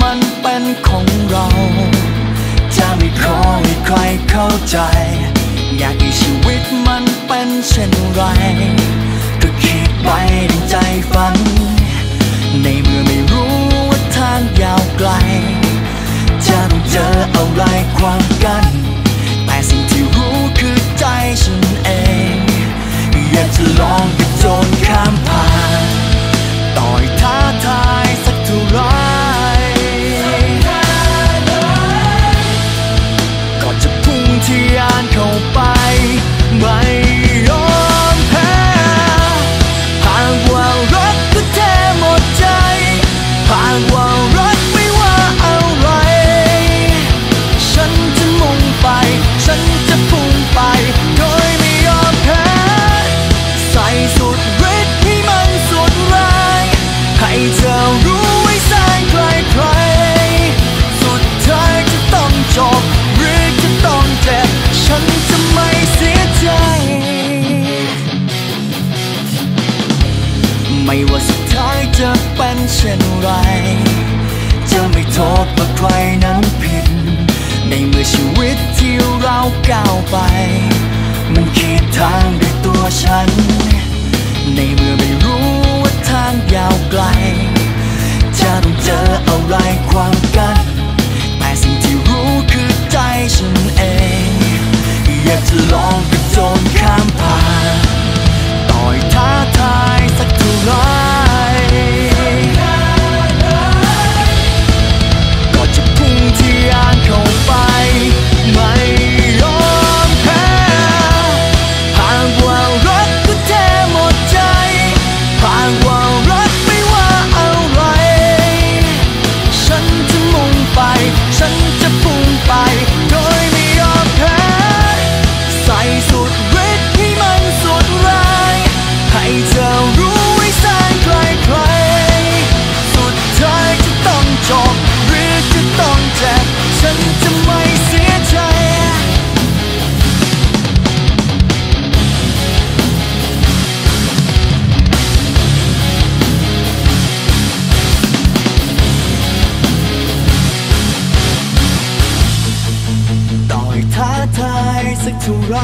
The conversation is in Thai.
มันของเรา จะไม่ขอให้ใครเข้าใจ อยากให้ชีวิตมันเป็นเช่นไร ก็คิดไปดังใจฝัน ในเมื่อไม่รู้ว่าทางยาวไกล จะต้องเจออะไรความกัน รนั้นผิด ในเมื่อชีวิตที่เราก้าวไป มันขีดทางด้วยตัวฉัน ในเมื่อไม่รู้ว่าทางยาวไกล จะต้องเจออะไรความกันแต่สิ่งที่รู้คือใจฉันเอง อยากจะลองกระโจ อยท้าทายสักเท่าไร